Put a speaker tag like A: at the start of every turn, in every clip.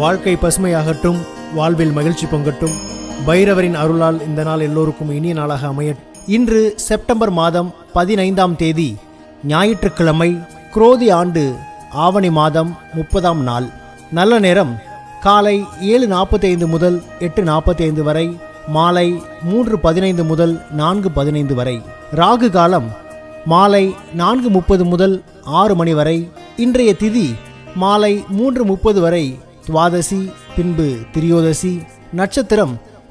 A: வாழ்க்கை பசுமையாகட்டும் வாழ்வில் மகிழ்ச்சி பொங்கட்டும். பைரவரின் அருளால் இந்த நாள் எல்லோருக்கும் இனிய நாளாக அமைய இன்று செப்டம்பர் மாதம் பதினைந்தாம் தேதி ஞாயிற்றுக்கிழமை குரோதி ஆண்டு ஆவணி மாதம் முப்பதாம் நாள். நல்ல நேரம் காலை ஏழு நாற்பத்தைந்து முதல் எட்டு நாற்பத்தைந்து வரை மாலை மூன்று பதினைந்து முதல் நான்கு பதினைந்து வரை. ராகு காலம் மாலை நான்கு முப்பது முதல் ஆறு மணி வரை. இன்றைய திதி மாலை மூன்று முப்பது வரை. துவாதசி பின்பு திரியோதசி நட்சத்திரம்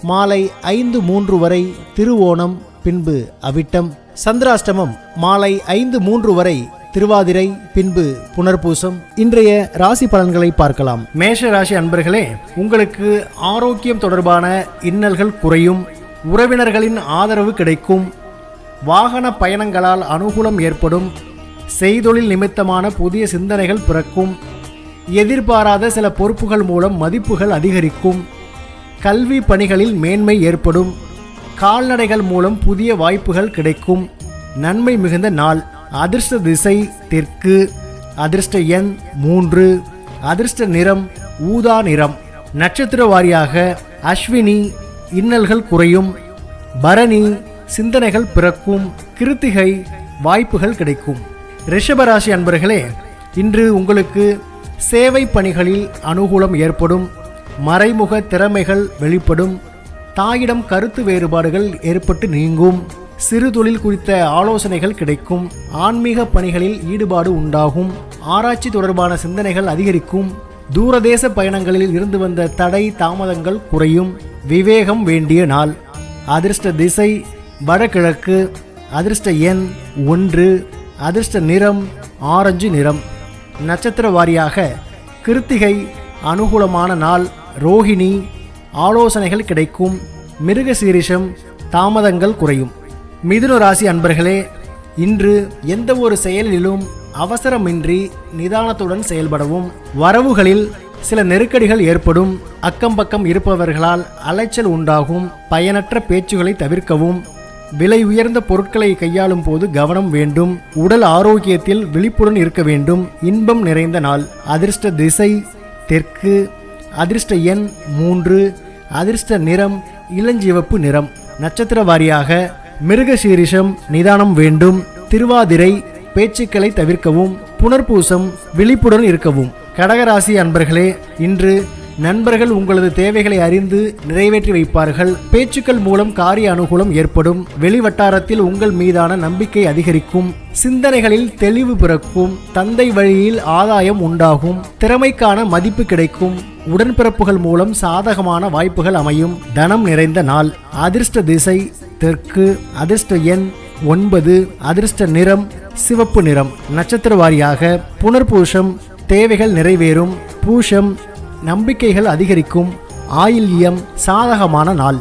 A: மாலை ஐந்து மூன்று வரை திருவோணம் பின்பு அவிட்டம். சந்திராஷ்டமம் மாலை ஐந்து மூன்று வரை திருவாதிரை பின்பு புனர்பூசம். இன்றைய ராசி பலன்களை பார்க்கலாம். மேஷ ராசி அன்பர்களே உங்களுக்கு ஆரோக்கியம் தொடர்பான இன்னல்கள் குறையும் உறவினர்களின் ஆதரவு கிடைக்கும் வாகன பயணங்களால் அனுகூலம் ஏற்படும் செய்தொழில் நிமித்தமான புதிய சிந்தனைகள் பிறக்கும் எதிர்பாராத சில பொறுப்புகள் மூலம் மதிப்புகள் அதிகரிக்கும். கல்வி பணிகளில் மேன்மை ஏற்படும். கால்நடைகள் மூலம் புதிய வாய்ப்புகள் கிடைக்கும். நன்மை மிகுந்த நாள். அதிர்ஷ்ட திசை தெற்கு. அதிர்ஷ்ட எண் மூன்று. அதிர்ஷ்ட நிறம் ஊதா நிறம். நட்சத்திர வாரியாக அஸ்வினி இன்னல்கள் குறையும். பரணி சிந்தனைகள் பிறக்கும். கிருத்திகை வாய்ப்புகள் கிடைக்கும். ரிஷபராசி அன்பர்களே இன்று உங்களுக்கு சேவை பணிகளில் அனுகூலம் ஏற்படும் மறைமுக திறமைகள் வெளிப்படும் தாயிடம் கருத்து வேறுபாடுகள் ஏற்பட்டு நீங்கும் சிறு தொழில் குறித்த ஆலோசனைகள் கிடைக்கும் ஆன்மீக பணிகளில் ஈடுபாடு உண்டாகும் ஆராய்ச்சி தொடர்பான சிந்தனைகள் அதிகரிக்கும் தூரதேச பயணங்களில் இருந்து வந்த தடை தாமதங்கள் குறையும் விவேகம் வேண்டிய நாள். அதிர்ஷ்ட திசை வடகிழக்கு அதிர்ஷ்ட எண் ஒன்று அதிர்ஷ்ட நிறம் ஆரஞ்சு நிறம். நட்சத்திர வாரியாக கிருத்திகை அனுகூலமான நாள் ரோஹிணி ஆலோசனைகள் கிடைக்கும் மிருக சீரிஷம் தாமதங்கள் குறையும். மிதுன ராசி அன்பர்களே இன்று எந்த ஒரு செயலிலும் அவசரமின்றி நிதானத்துடன் செயல்படவும் வரவுகளில் சில நெருக்கடிகள் ஏற்படும் அக்கம் பக்கம் இருப்பவர்களால் அலைச்சல் உண்டாகும் பயனற்ற பேச்சுகளை தவிர்க்கவும் விலை உயர்ந்த பொருட்களை கையாளும் போது கவனம் வேண்டும். உடல் ஆரோக்கியத்தில் விழிப்புடன் இருக்க வேண்டும். இன்பம் நிறைந்த நாள். அதிர்ஷ்ட திசை தெற்கு. அதிர்ஷ்ட எண் மூன்று. அதிர்ஷ்ட நிறம் இளஞ்சிவப்பு நிறம். நட்சத்திர வாரியாக மிருகசீரிஷம் நிதானம் வேண்டும். திருவாதிரை பேச்சுக்களை தவிர்க்கவும். புனர்பூசம் விழிப்புடன் இருக்கவும். கடகராசி அன்பர்களே இன்று நண்பர்கள் உங்களது தேவைகளை அறிந்து நிறைவேற்றி வைப்பார்கள். பேச்சுக்கள் மூலம் காரிய அனுகூலம் ஏற்படும். வெளிவட்டாரத்தில் உங்கள் மீதான நம்பிக்கை அதிகரிக்கும். சிந்தனைகளில் தெளிவு பிறக்கும். தந்தை வழியில் ஆதாயம் உண்டாகும். திறமைக்கான மதிப்பு கிடைக்கும். உடன்பிறப்புகள் மூலம் சாதகமான வாய்ப்புகள் அமையும். தனம் நிறைந்த நாள். அதிர்ஷ்ட திசை தெற்கு அதிர்ஷ்ட எண் ஒன்பது அதிர்ஷ்ட நிறம் சிவப்பு நிறம். நட்சத்திர வாரியாக புனர்பூஷம் தேவைகள் நிறைவேறும். பூஷம் நம்பிக்கைகள் அதிகரிக்கும் ஆயில்யம் சாதகமான நாள்.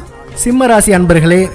A: சிம்மராசி அன்பர்களே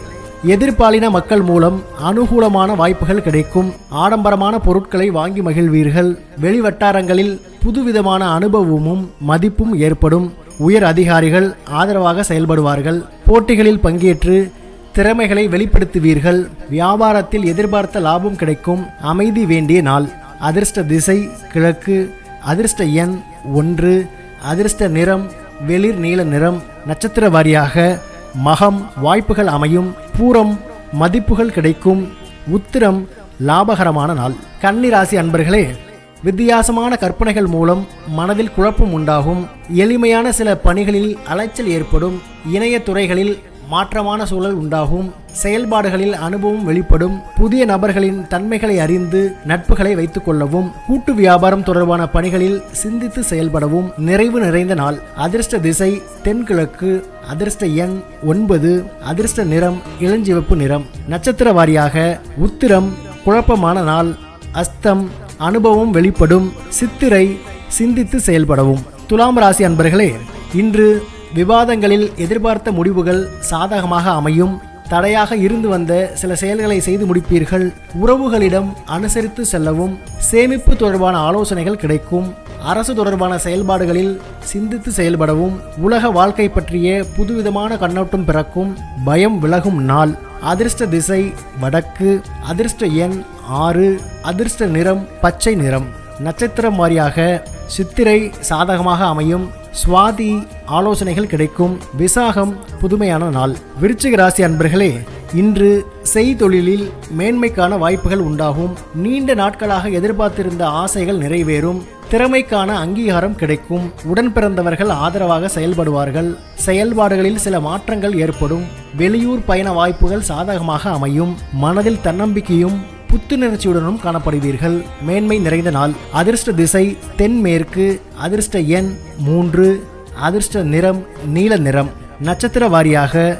A: எதிர்பாலின மக்கள் மூலம் அனுகூலமான வாய்ப்புகள் கிடைக்கும். ஆடம்பரமான பொருட்களை வாங்கி மகிழ்வீர்கள். வெளிவட்டாரங்களில் புதுவிதமான அனுபவமும் மதிப்பும் ஏற்படும். உயர் அதிகாரிகள் ஆதரவாக செயல்படுவார்கள். போட்டிகளில் பங்கேற்று திறமைகளை வெளிப்படுத்துவீர்கள். வியாபாரத்தில் எதிர்பார்த்த லாபம் கிடைக்கும். அமைதி வேண்டிய நாள். அதிர்ஷ்ட திசை கிழக்கு அதிர்ஷ்ட எண் ஒன்று. அதிர்ஷ்ட நிறம் வெளிர் நீல நிறம் நட்சத்திர வாரியாக மகம் வாய்ப்புகள் அமையும் பூரம் மதிப்புகள் கிடைக்கும் உத்திரம் லாபகரமான நாள். கன்னிராசி அன்பர்களே வித்தியாசமான கற்பனைகள் மூலம் மனதில் குழப்பம் உண்டாகும். எளிமையான சில பணிகளில் அலைச்சல் ஏற்படும். இணைய துறைகளில் மாற்றமான சூழல் உண்டாகும். செயல்பாடுகளில் அனுபவம் வெளிப்படும். புதிய நபர்களின் தன்மைகளை அறிந்து நட்புகளை வைத்துக் கொள்ளவும் கூட்டு வியாபாரம் தொடர்பான பணிகளில் சிந்தித்து செயல்படவும் நிறைவு நிறைந்த நாள். அதிர்ஷ்ட திசை தென்கிழக்கு அதிர்ஷ்ட எண் ஒன்பது அதிர்ஷ்ட நிறம் இளஞ்சிவப்பு நிறம். நட்சத்திர வாரியாக உத்திரம் குழப்பமான நாள் அஸ்தம் அனுபவம் வெளிப்படும் சித்திரை சிந்தித்து செயல்படவும். துலாம் ராசி அன்பர்களே இன்று விவாதங்களில் எதிர்பார்த்த முடிவுகள் சாதகமாக அமையும். தடையாக இருந்து வந்த சில செயல்களை செய்து முடிப்பீர்கள். உறவுகளிடம் அனுசரித்து செல்லவும் சேமிப்பு தொடர்பான ஆலோசனைகள் கிடைக்கும். அரசு தொடர்பான செயல்பாடுகளில் சிந்தித்து செயல்படவும் உலக வாழ்க்கை பற்றிய புதுவிதமான கண்ணோட்டம் பிறக்கும். பயம் விலகும் நாள். அதிர்ஷ்ட திசை வடக்கு அதிர்ஷ்ட எண் ஆறு அதிர்ஷ்ட நிறம் பச்சை நிறம். நட்சத்திரம் வாரியாக சித்திரை சாதகமாக அமையும். சுவாதி ஆலோசனைகள் கிடைக்கும். விசாகம் புதுமையான நாள். விருச்சிக ராசி அன்பர்களே இன்று செய்தொழிலில் மேன்மைக்கான வாய்ப்புகள் உண்டாகும். நீண்ட நாட்களாக எதிர்பார்த்திருந்த ஆசைகள் நிறைவேறும். திறமைக்கான அங்கீகாரம் கிடைக்கும். உடன் பிறந்தவர்கள் ஆதரவாக செயல்படுவார்கள். செயல்பாடுகளில் சில மாற்றங்கள் ஏற்படும். வெளியூர் பயண வாய்ப்புகள் சாதகமாக அமையும். மனதில் தன்னம்பிக்கையும் புத்துணர்ச்சியுடனும் காணப்படுவீர்கள். மேன்மை நிறைந்த நாள். அதிர்ஷ்ட திசை தென்மேற்கு அதிர்ஷ்ட எண் மூன்று அதிர்ஷ்ட நிறம் நீல நிறம். நட்சத்திர வாரியாக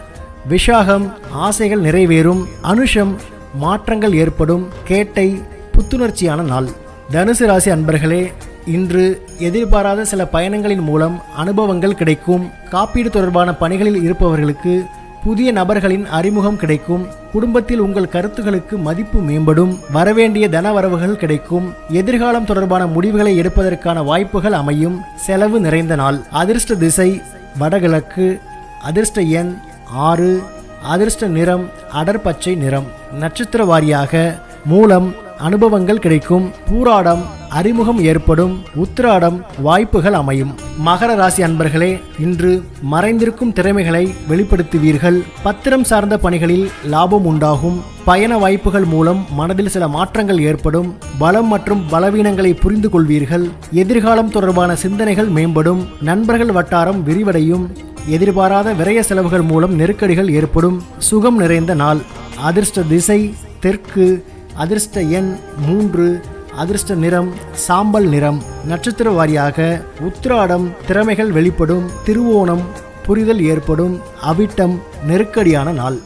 A: விஷாகம் ஆசைகள் நிறைவேறும் அனுஷம் மாற்றங்கள் ஏற்படும் கேட்டை புத்துணர்ச்சியான நாள். தனுசு ராசி அன்பர்களே இன்று எதிர்பாராத சில பயணங்களின் மூலம் அனுபவங்கள் கிடைக்கும். காப்பீடு தொடர்பான பணிகளில் இருப்பவர்களுக்கு புதிய நபர்களின் அறிமுகம் கிடைக்கும். குடும்பத்தில் உங்கள் கருத்துகளுக்கு மதிப்பு மேம்படும். வரவேண்டிய தனவரவுகள் கிடைக்கும். எதிர்காலம் தொடர்பான முடிவுகளை எடுப்பதற்கான வாய்ப்புகள் அமையும். செலவு நிறைந்த நாள். அதிர்ஷ்ட திசை வடகிழக்கு. அதிர்ஷ்ட எண் ஆறு. அதிர்ஷ்ட நிறம் அடர்பச்சை நிறம். நட்சத்திர வாரியாக மூலம் அனுபவங்கள் கிடைக்கும். பூராடம் அறிமுகம் ஏற்படும் உத்திராடம் வாய்ப்புகள் அமையும். மகர ராசி அன்பர்களே இன்று மறைந்திருக்கும் திறமைகளை வெளிப்படுத்துவீர்கள். பத்திரம் சார்ந்த பணிகளில் லாபம் உண்டாகும். பயண வாய்ப்புகள் மூலம் மனதில் சில மாற்றங்கள் ஏற்படும். பலம் மற்றும் பலவீனங்களை புரிந்து கொள்வீர்கள். எதிர்காலம் தொடர்பான சிந்தனைகள் மேம்படும். நண்பர்கள் வட்டாரம் விரிவடையும். எதிர்பாராத விரய செலவுகள் மூலம் நெருக்கடிகள் ஏற்படும். சுகம் நிறைந்த நாள். அதிர்ஷ்ட திசை தெற்கு அதிர்ஷ்ட எண் மூன்று அதிர்ஷ்ட நிறம் சாம்பல் நிறம் நட்சத்திர வாரியாக உத்திராடம் திறமைகள் வெளிப்படும் திருவோணம் புரிதல் ஏற்படும் அவிட்டம் நெருக்கடியான நாள்.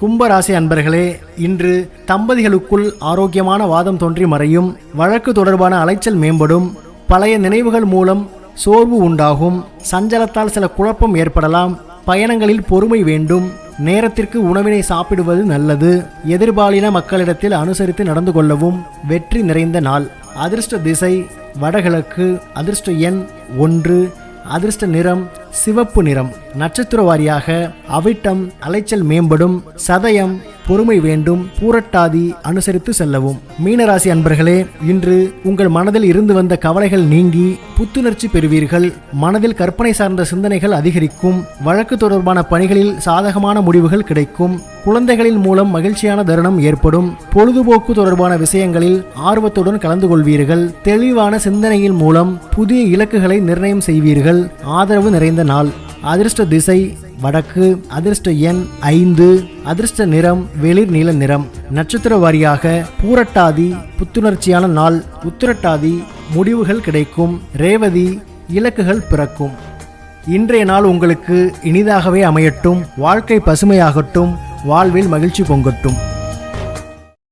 A: கும்பராசி அன்பர்களே இன்று தம்பதிகளுக்குள் ஆரோக்கியமான வாதம் தோன்றி மறையும் வழக்கு தொடர்பான அலைச்சல் மேம்படும் பழைய நினைவுகள் மூலம் சோர்வு உண்டாகும் சஞ்சலத்தால் சில குழப்பம் ஏற்படலாம் பயணங்களில் பொறுமை வேண்டும் நேரத்திற்கு உணவினை சாப்பிடுவது நல்லது. எதிர்பாலின மக்களிடத்தில் அனுசரித்து நடந்து கொள்ளவும் வெற்றி நிறைந்த நாள். அதிர்ஷ்ட திசை வடகிழக்கு அதிர்ஷ்ட எண் ஒன்று அதிர்ஷ்ட நிறம் சிவப்பு நிறம். நட்சத்திர வாரியாக அவிட்டம் அலைச்சல் மேம்படும் சதயம் பொறுமை வேண்டும் பூரட்டாதி அனுசரித்து செல்லவும். மீனராசி அன்பர்களே இன்று உங்கள் மனதில் இருந்து வந்த கவலைகள் நீங்கி புத்துணர்ச்சி பெறுவீர்கள். மனதில் கற்பனை சார்ந்த சிந்தனைகள் அதிகரிக்கும். வழக்கு தொடர்பான பணிகளில் சாதகமான முடிவுகள் கிடைக்கும். குழந்தைகளின் மூலம் மகிழ்ச்சியான தருணம் ஏற்படும். பொழுதுபோக்கு தொடர்பான விஷயங்களில் ஆர்வத்துடன் கலந்து கொள்வீர்கள். தெளிவான சிந்தனையின் மூலம் புதிய இலக்குகளை நிர்ணயம் செய்வீர்கள். ஆதரவு நிறைந்த நாள் அதிர்ஷ்ட திசை வடக்கு அதிர்ஷ்ட எண் ஐந்து அதிர்ஷ்ட நிறம் வெளிர் நீல நிறம். நட்சத்திர வாரியாக பூரட்டாதி புத்துணர்ச்சியான நாள். உத்திரட்டாதி முடிவுகள் கிடைக்கும். ரேவதி இலக்குகள் பிறக்கும். இன்றைய நாள் உங்களுக்கு இனிதாகவே அமையட்டும். வாழ்க்கை பசுமையாகட்டும். வாழ்வில் மகிழ்ச்சி பொங்கட்டும்.